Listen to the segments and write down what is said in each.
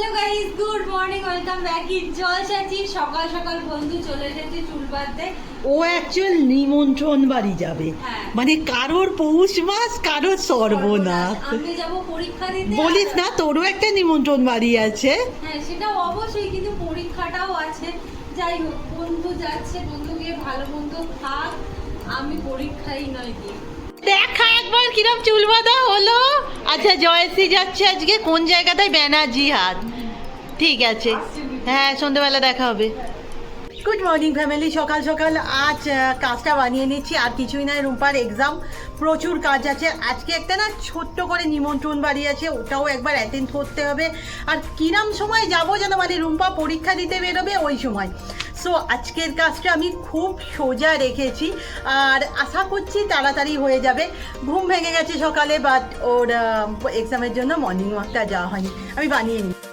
Hello guys good morning welcome back in জলসাচি সকাল সকাল বন্ধু চলে এসেছে চুল বাঁধতে। ও অ্যাকচুয়াল নিমন্ত্রণ বাড়ি যাবে। হ্যাঁ। মানে কারোর পৌষ মাস কারোর সর্বনাশ। আমি যাব পরীক্ষা দিতে। বলিস না তোরও একটা নিমন্ত্রণ বাড়ি আছে। হ্যাঁ সেটা অবশ্যই কিন্তু পরীক্ষাটাও আছে। যাই হোক বন্ধু যাচ্ছে বন্ধু গিয়ে ভালো মন্দ থাক আমি পরীক্ষাই নয় দিই দেখা একবার কিরম চুল বাঁধা হলো। আচ্ছা জয়শ্রী যাচ্ছে আজকে কোন জায়গাটায়? ব্যানার্জি হাট। ঠিক আছে। হ্যাঁ সন্ধ্যেবেলা দেখা হবে। গুড মর্নিং ফ্যামিলি সকাল সকাল আজ কাজটা বানিয়ে নিচ্ছি। আর কিছুই নয়, রুম্পার এক্সাম প্রচুর কাজ আছে। আজকে একটা না ছোট্ট করে নিমন্ত্রণ বাড়ি আছে। ওটাও একবার অ্যাটেন্ড করতে হবে। আর কিরাম সময় যাব যেন মানে রুম্পা পরীক্ষা দিতে বেরোবে ওই সময়। সো আজকের কাজটা আমি খুব সোজা রেখেছি। আর আশা করছি তাড়াতাড়ি হয়ে যাবে। ঘুম ভেঙে গেছে সকালে বাট ওর এক্সামের জন্য মর্নিং ওয়াকটা যাওয়া হয়নি। আমি বানিয়ে নিই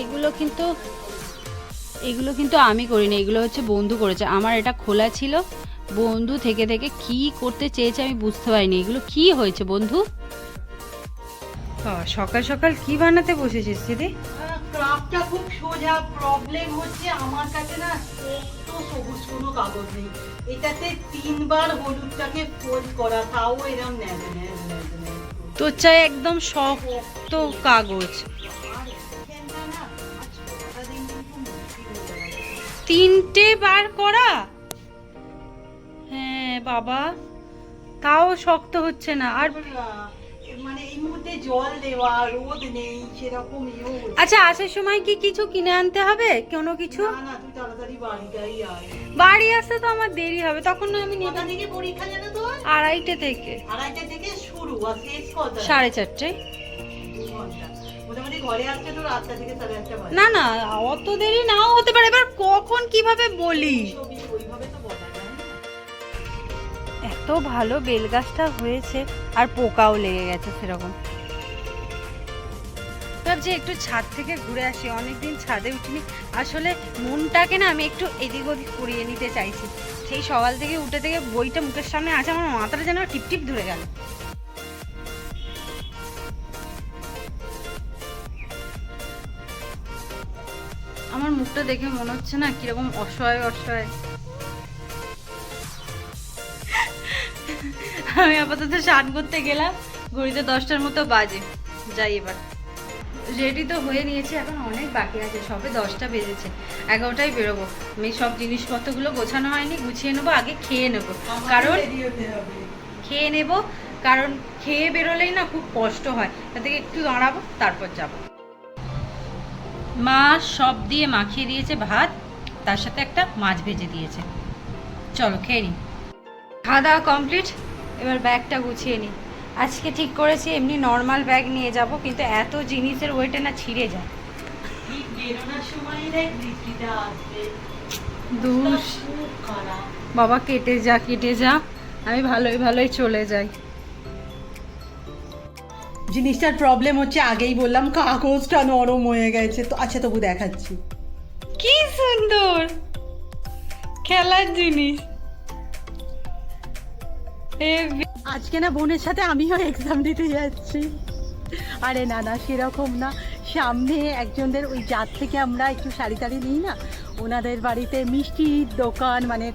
এগুলো কিন্তু এগুলো কিন্তু আমি করিনি এগুলো হচ্ছে বন্ধু করেছে। আমার এটা খোলা ছিল বন্ধু থেকে থেকে কি করতে চেয়েছে আমি বুঝতে পারিনি। এগুলো কি হয়েছে বন্ধু? সকাল সকাল কি বানাতে বসেছিস দিদি? ক্রাফটটা খুব সোজা প্রবলেম হচ্ছে আমার কাছে না সবুজ কোনো কাগজ নেই। এটাতে তিনবার হলুদটাকে ফোল্ড করা তাও এরম তোর চাই একদম শক্ত কাগজ। তিনটে বার করা? হ্যাঁ বাবা। তাও শক্ত হচ্ছে না। আর মানে এই মুহূর্তে জল দেওয়া রোদ নেই সেরকম আচ্ছা আসার সময় কি কিছু কিনে আনতে হবে? কোনো কিছু? না না তুই তাড়াতাড়ি বাড়িটাই আয়। বাড়ি আসতে তো আমার দেরি হবে। তখন না আমি নেব থেকে পরীক্ষা জানো তোর আড়াইটে থেকে। আড়াইটা থেকে শুরু আর শেষ কটা? সাড়ে চারটে। না না অত দেরি নাও হতে পারে। এবার কখন কীভাবে বলি। এত ভালো বেল গাছটা হয়েছে আর পোকাও লেগে গেছে সেরকম। ভাবছি একটু ছাদ থেকে ঘুরে আসি অনেকদিন ছাদে উঠিনি। আসলে মনটাকে না আমি একটু এদিক ওদিক করিয়ে নিতে চাইছি। সেই সকাল থেকে উঠে থেকে বইটা মুখের সামনে আছে আমার মাথাটা যেন টিপ টিপ ধরে গেল। মুখটা দেখে মনে হচ্ছে না কীরকম অসহায় অসহায়। আমি আপাতত স্নান করতে গেলাম ঘড়িতে দশটার মতো বাজে। যাই এবার। রেডি তো হয়ে নিয়েছি এখন অনেক বাকি আছে সবে দশটা বেজেছে এগারোটায় বেরোবো। আমি সব জিনিসপত্রগুলো গোছানো হয়নি গুছিয়ে নেব আগে খেয়ে নেব। কারণ। খেয়ে নেব কারণ খেয়ে বেরোলেই না খুব কষ্ট হয়। তা থেকে একটু দাঁড়াবো তারপর যাব। মা সব দিয়ে মাখিয়ে দিয়েছে ভাত, তার সাথে একটা মাছ ভেজে দিয়েছে। চলো খেয়ে নিই খাওয়া দাওয়া কমপ্লিট, এবার ব্যাগটা গুছিয়ে নিই আজকে ঠিক করেছি, এমনি নর্মাল ব্যাগ নিয়ে যাব, কিন্তু এত জিনিসের ওয়েটে না ছিঁড়ে যায়। বাবা কেটে যা কেটে যা, আমি ভালোই ভালোই চলে যাই। জিনিসটার প্রবলেম হচ্ছে আগেই বললাম কাগজটা নরম হয়ে গেছে। তো আচ্ছা তবু দেখাচ্ছি। কি সুন্দর! খেলার জিনিস। আজকে না বোনের সাথে আমিও এক্সাম দিতে যাচ্ছি। আরে না না সেরকম না। সামনে একজনদের ওই জাত থেকে আমরা একটু শাড়ি টাড়ি নিই না? ওনাদের বাড়িতে মিষ্টির দোকান মানে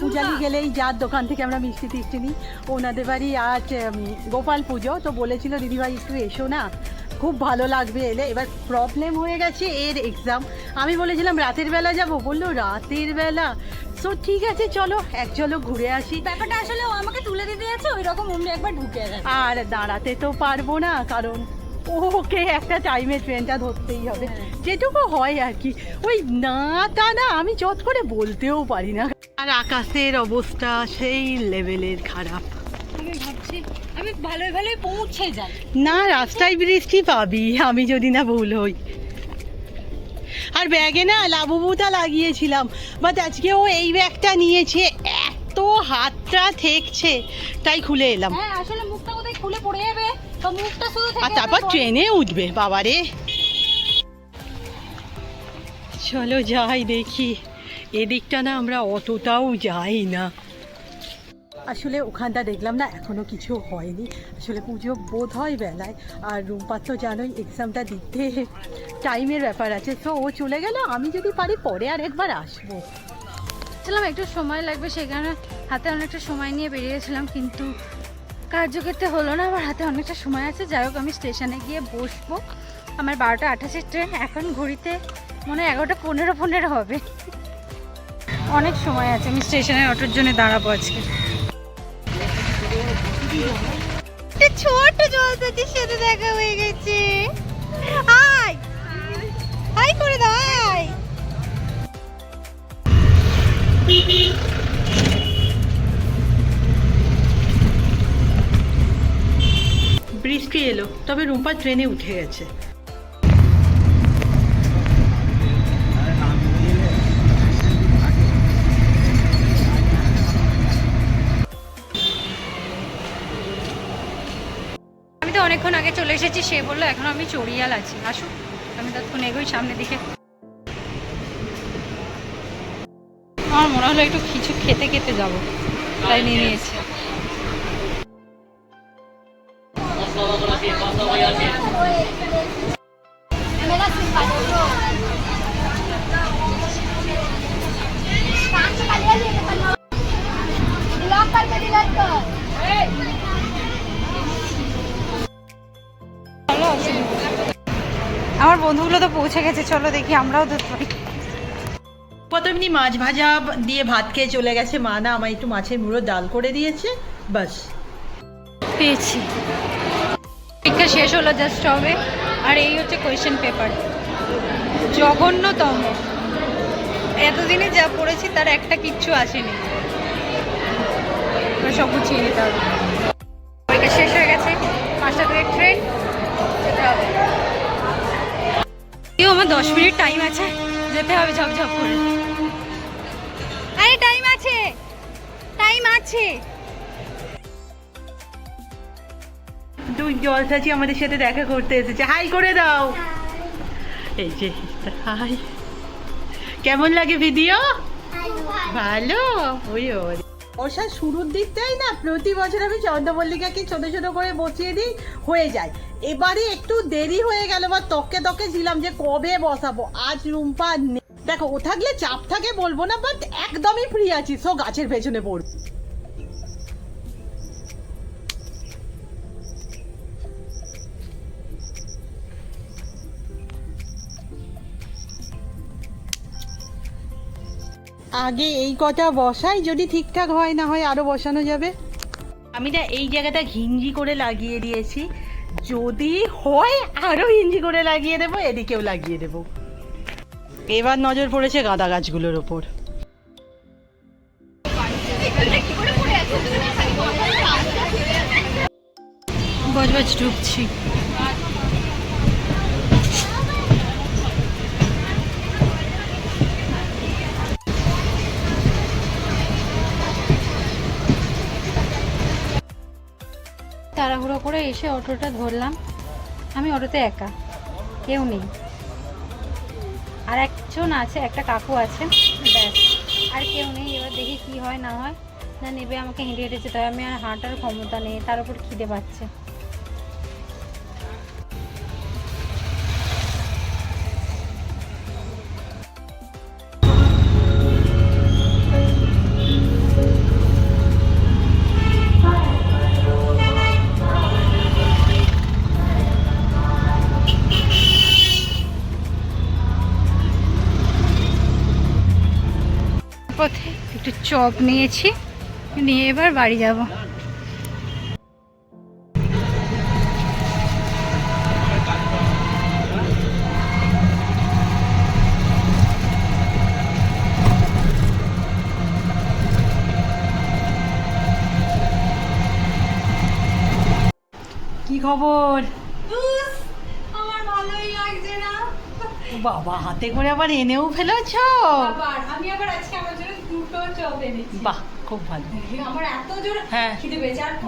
পূজালি গেলেই যার দোকান থেকে আমরা মিষ্টি টিষ্টি নিই। ওনাদের বাড়ি আজ গোপাল পুজো তো বলেছিল দিদিভাই একটু এসো না। খুব ভালো লাগবে এলে। এবার প্রবলেম হয়ে গেছে এর এক্সাম আমি বলেছিলাম রাতের বেলা যাব? বলল রাতের বেলা। সো ঠিক আছে চলো এক চলো ঘুরে আসি। ব্যাপারটা আসলে ও আমাকে তুলে দিতে যাচ্ছে ওই রকম অমনি একবার ঢুকে আর দাঁড়াতে তো পারব না কারণ ওকে একটা টাইমে ট্রেনটা ধরতেই হবে। যেটুকু হয় আর কি। ওই না তা না আমি চট করে বলতেও পারি না। আর আকাশের অবস্থা সেই লেভেলের খারাপ। আমি ভালোই ভালোই পৌঁছে যাই। না রাস্তায় বৃষ্টি পাবি আমি যদি না ভুল হই। আর ব্যাগে না লাবুবুটা লাগিয়েছিলাম বাট আজকে ও এই ব্যাগটা নিয়েছে এত হাতটা ঠেকছে। তাই খুলে এলাম। হ্যাঁ আসলে মুখটা কোথায় খুলে পড়ে যাবে। আর তারপর ট্রেনে উঠবে বাবারে। চলো যাই দেখি। এদিকটা না আমরা অতটাও যাই না। আসলে ওখানটা দেখলাম না এখনও কিছু হয়নি। আসলে পুজো বোধ হয় বেলায়। আর রুমপার তো জানোই এক্সামটা দিতে টাইমের ব্যাপার আছে। তো ও চলে গেল আমি যদি পারি পরে আর একবার আসব। ছিলাম একটু সময় লাগবে সেখানে হাতে অনেকটা সময় নিয়ে বেরিয়েছিলাম কিন্তু কার্যক্ষেত্রে হলো না, আমার হাতে অনেকটা সময় আছে। যাই হোক, আমি স্টেশনে গিয়ে বসবো। আমার বারোটা আঠাশের ট্রেন, এখন ঘড়িতে মনে হয় এগারোটা পনেরো পনেরো হবে। অনেক সময় আছে, আমি স্টেশনে অটোর জন্য দাঁড়াবো আজকে। ছোট জলদাতির সাথে দেখা হয়ে গেছে। হাই করে দাও হাই বৃষ্টি এলো, তবে রুম্পা ট্রেনে উঠে গেছে। আমি তো অনেকক্ষণ আগে চলে এসেছি, সে বলল, এখন আমি চড়িয়াল আছি। আসুন আমি ততক্ষণ এগোই সামনের দিকে। আমার মনে হলো একটু কিছু খেতে খেতে যাব। তাই নিয়ে নিয়েছি। আমার বন্ধুগুলো তো পৌঁছে গেছে চলো দেখি আমরাও দুধ পাই প্রথমনি মাছ ভাজা দিয়ে ভাত খেয়ে চলে গেছে মা না আমার একটু মাছের মুড়ো ডাল করে দিয়েছে বাস। পেয়েছি। পরীক্ষা শেষ হলো জাস্ট হবে। আর এই হচ্ছে কোয়েশ্চেন পেপার জঘন্যতম। এতদিনে যা পড়েছি তার একটা কিচ্ছু আসেনি। সব গুছিয়ে নিতে হবে। পরীক্ষা শেষ হয়ে গেছে। পাঁচটা থেকে ট্রেন যেতে হবে। আমার দশ মিনিট টাইম আছে? যেতে হবে ঝপ ঝপ করে। আরে টাইম আছে। টাইম আছে। দুই জল চাচি আমাদের সাথে দেখা করতে এসেছে? হাই করে দাও। এই যে হাই কেমন লাগে ভিডিও ভালো। ওই বর্ষার শুরুর দিকটাই না প্রতি বছর আমি চন্দ্রমল্লিকাকে ছোট ছোট করে বসিয়ে দিই হয়ে যায়। এবারে একটু দেরি হয়ে গেল বা তককে তকে ছিলাম যে কবে বসাবো? আজ রুম্পা নেই। দেখো ও থাকলে চাপ থাকে বলব না বাট একদমই ফ্রি আছি। সো গাছের পেছনে পড়ব আগে এই কটা বসাই, যদি ঠিকঠাক হয় না হয় আরও বসানো যাবে। আমি না এই জায়গাটা ঘিঞ্জি করে লাগিয়ে দিয়েছি। যদি হয় আরও হিঞ্জি করে লাগিয়ে দেবো, এদিকেও লাগিয়ে দেবো। এবার নজর পড়েছে গাঁদা গাছগুলোর ওপর। বজবজ ঢুকছি এসে অটোটা ধরলাম। আমি অটোতে একা, কেউ নেই। আর একজন আছে, একটা কাকু আছে, ব্যাস, আর কেউ নেই। এবার দেখি কি হয়, না হয়। না, নেবে আমাকে হেঁটে হেঁটে যেতে হবে আমি আর হাঁটার ক্ষমতা নেই, তার উপর খিদে পাচ্ছে। চপ নিয়েছি। নিয়ে এবার বাড়ি যাব। কি খবর? আমার ভালোই লাগছে না। বাবা হাতে করে আবার এনেও ফেলেছ? আমি আবার আজকে আমার জন্য বাহ খুব ভালো। আমার হ্যাঁ।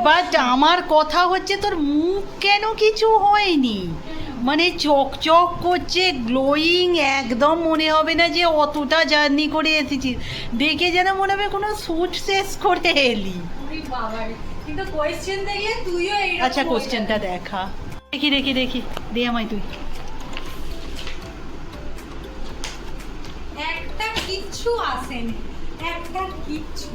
বাট আমার কথা হচ্ছে তোর মুখ কেন কিছু হয়নি? মানে চকচক করছে গ্লোয়িং একদম মনে হবে না যে অতটা জার্নি করে এসেছিস দেখে যেন মনে হবে কোনো শ্যুট শেষ করে এলি। আচ্ছা কোশ্চেনটা দেখা। দেখি দেখি দেখি। দে আমায় তুই। একটা কিচ্ছু আসেনি। একটা কিচ্ছু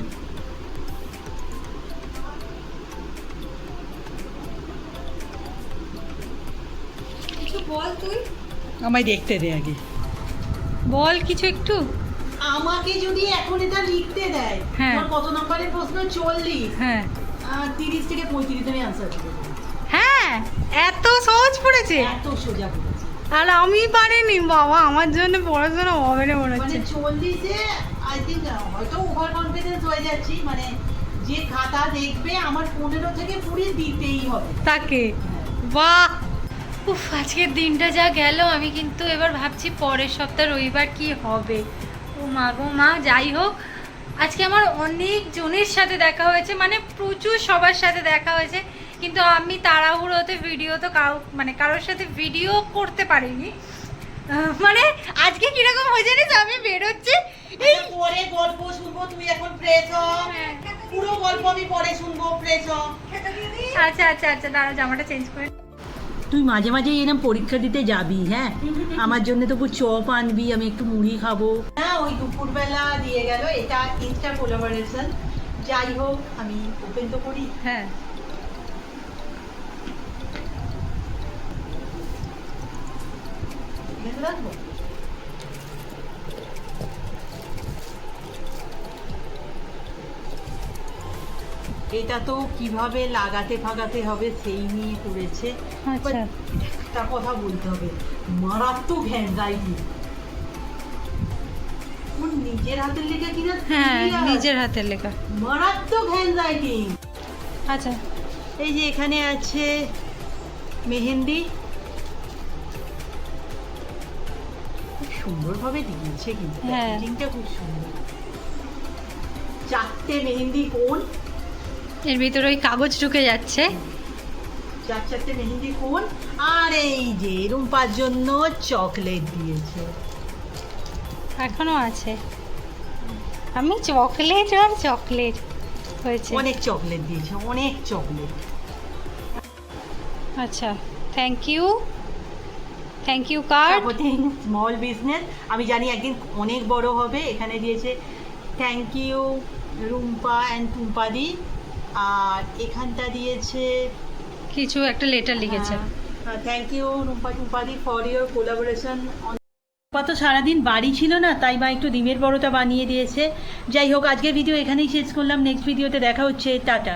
কিছু বল তুই? আমায় দেখতে দে আগে। বল কিছু একটু। আমাকে যদি এখন এটা লিখতে দেয় হ্যাঁ। তোমার কত নম্বরের প্রশ্ন? চল্লিশ। হ্যাঁ। তিরিশ থেকে পঁয়ত্রিশ আমি আনসার হ্যাঁ এত সহজ পড়েছে। এত সোজা পড়েছে। আর আমি পারিনি বাবা। আমার জন্য পড়াশোনা হবে না মনে মানে হচ্ছে। চল্লিশে আই থিঙ্ক হয়তো ওভার কনফিডেন্স হয়ে যাচ্ছি। মানে যে খাতা দেখবে আমার পনেরো থেকে কুড়ি দিতেই হবে। তাকে। বাহ! উফ, আজকের দিনটা যা গেল, আমি কিন্তু এবার ভাবছি পরের সপ্তাহ রবিবার কি হবে। ও মা গো মা, যাই হোক, আজকে আমার অনেক জনের সাথে দেখা হয়েছে মানে প্রচুর সবার সাথে দেখা হয়েছে, কিন্তু আমি তাড়াহুড়োতে ভিডিও তো কারও মানে কারোর সাথে ভিডিও করতে পারিনি। মানে আজকে কীরকম হয়ে জানিস? আমি বেরোচ্ছি এই পরে গল্প শুনব তুই এখন হ্যাঁ। পুরো গল্প আমি পরে শুনব আচ্ছা আচ্ছা আচ্ছা দাঁড়া জামাটা চেঞ্জ করে তুই মাঝে মাঝে এরকম পরীক্ষা দিতে যাবি হ্যাঁ? আমার জন্য তো খুব চপ আনবি আমি একটু মুড়ি খাব। হ্যাঁ ওই দুপুরবেলা দিয়ে গেল এটা ইনস্টা কোলাবোরেশন যাই হোক আমি ওপেন তো করি। হ্যাঁ। এখানে এটা তো কীভাবে লাগাতে ফাগাতে হবে সেই নিয়ে করেছে। আচ্ছা। একটা কথা বলতে হবে মারাত্মক হ্যান্ডরাইটিং নিজের হাতের লেখা কিনা হ্যাঁ নিজের হাতের লেখা। মারাত্মক হ্যান্ডরাইটিং আচ্ছা। এই যে এখানে আছে মেহেন্দি। খুব সুন্দরভাবে দিয়েছে কিন্তু হ্যাঁ। প্যাকেজিংটা খুব সুন্দর। চারটে মেহেন্দি কোন এর ভিতরে ওই কাগজ ঢুকে যাচ্ছে। চার চারটে মেহেন্দি কোন আর এই যে রুম্পার জন্য চকলেট দিয়েছে। এখনও আছে। আমি চকলেট আর চকলেট হয়েছে। অনেক চকলেট দিয়েছে অনেক চকলেট। আচ্ছা thank you thank you card small business আমি জানি একদিন অনেক বড় হবে এখানে দিয়েছে থ্যাংক ইউ রুম্পা অ্যান্ড টুম্পাদি আর এখানটা দিয়েছে কিছু একটা লেটার লিখেছে। থ্যাংক ইউ রুম্পা টুম্পাদি ফর ইউর কোলাবোরেশন কত তো সারাদিন বাড়ি ছিল না তাই মা একটু ডিমের বড়টা বানিয়ে দিয়েছে। যাই হোক আজকের ভিডিও এখানেই শেষ করলাম। নেক্সট ভিডিওতে দেখা হচ্ছে। টাটা।